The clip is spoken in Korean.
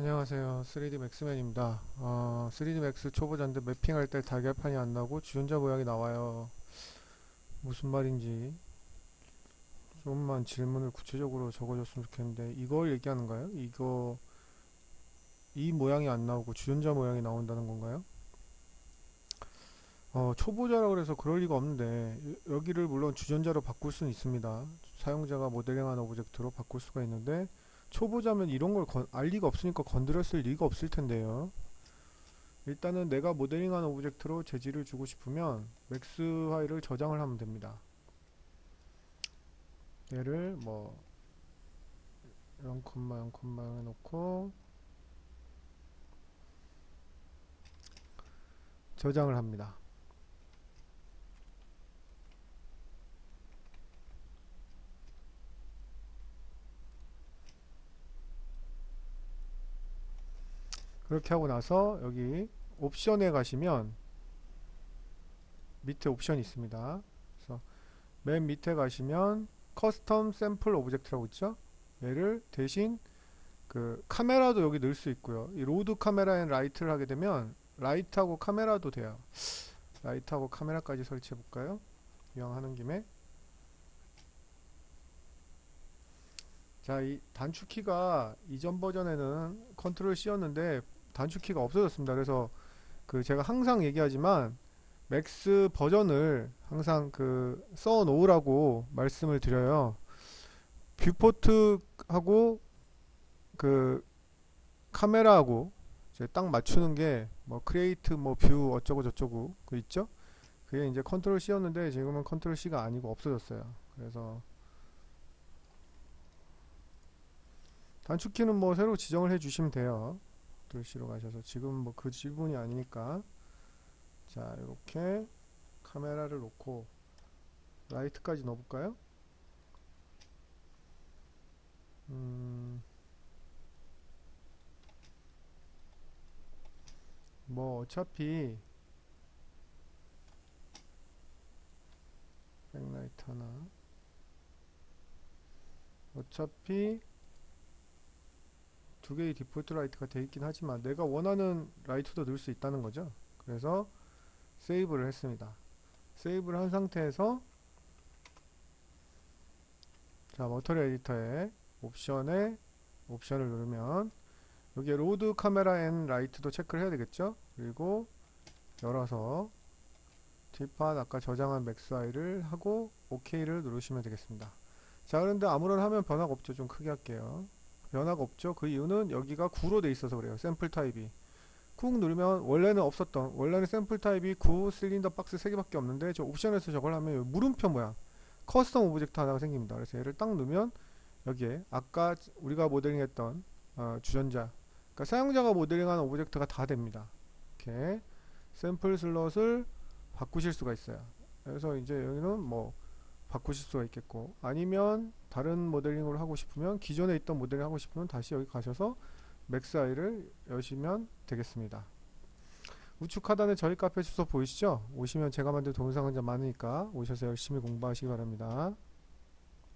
안녕하세요. 3D 맥스맨입니다. 어, 3D 맥스 초보자인데 매핑할 때 달걀판이 안 나고 주전자 모양이 나와요. 무슨 말인지 좀만 질문을 구체적으로 적어줬으면 좋겠는데 이걸 얘기하는 가요? 이거 이 모양이 안 나오고 주전자 모양이 나온다는 건가요? 어, 초보자라 그래서 그럴 리가 없는데 여- 여기를 물론 주전자로 바꿀 수는 있습니다. 사용자가 모델링한 오브젝트로 바꿀 수가 있는데 초보자면 이런 걸 건, 알 리가 없으니까 건드렸을 리가 없을 텐데요. 일단은 내가 모델링한 오브젝트로 재질을 주고 싶으면 맥스 파일을 저장을 하면 됩니다. 얘를 뭐 0,0,0 해놓고 저장을 합니다. 그렇게 하고 나서 여기 옵션에 가시면 밑에 옵션이 있습니다. 그래서 맨 밑에 가시면 커스텀 샘플 오브젝트라고 있죠? 얘를 대신 그 카메라도 여기 넣을 수 있고요. 이 로드 카메라 앤 라이트를 하게 되면 라이트하고 카메라도 돼요. 라이트하고 카메라까지 설치해 볼까요? 이왕 하는 김에 자, 이 단축키가 이전 버전에는 컨트롤 C였는데 단축키가 없어졌습니다. 그래서 그 제가 항상 얘기하지만 맥스 버전을 항상 그 써 놓으라고 말씀을 드려요. 뷰포트하고 그 카메라하고 딱 맞추는 게 뭐 크리에이트 뭐 뷰 어쩌고 저쩌고 그 있죠? 그게 이제 컨트롤 C였는데 지금은 컨트롤 C가 아니고 없어졌어요. 그래서 단축키는 뭐 새로 지정을 해 주시면 돼요. C로 가셔서 지금 뭐 그 지분이 아니니까. 자 이렇게 카메라를 놓고 라이트까지 넣어볼까요? 음, 뭐 어차피 백라이트 하나. 어차피 두 개의 디폴트 라이트가 되어 있긴 하지만 내가 원하는 라이트도 넣을 수 있다는 거죠. 그래서 세이브를 했습니다. 세이브를 한 상태에서 자 머터리 에디터에 옵션에 옵션을 누르면 여기에 로드 카메라 앤 라이트도 체크를 해야 되겠죠. 그리고 열어서 뒷판 아까 저장한 맥스 아이를 하고 OK를 누르시면 되겠습니다. 자 그런데 아무런 화면 변화가 없죠. 좀 크게 할게요. 변화가 없죠. 그 이유는 여기가 9로 돼 있어서 그래요. 샘플 타입이. 쿡 누르면 원래는 없었던 원래는 샘플 타입이 9 실린더 박스 3개밖에 없는데 저 옵션에서 저걸 하면 물음표 모양 커스텀 오브젝트 하나가 생깁니다. 그래서 얘를 딱 누르면 여기에 아까 우리가 모델링 했던 어, 주전자 그러니까 사용자가 모델링한 오브젝트가 다 됩니다. 이렇게 샘플 슬롯을 바꾸실 수가 있어요. 그래서 이제 여기는 뭐 바꾸실 수가 있겠고 아니면 다른 모델링으로 하고 싶으면 기존에 있던 모델링 하고 싶으면 다시 여기 가셔서 맥스 아이를 여시면 되겠습니다. 우측 하단에 저희 카페 주소 보이시죠? 오시면 제가 만든 동영상 은 많으니까 오셔서 열심히 공부하시기 바랍니다.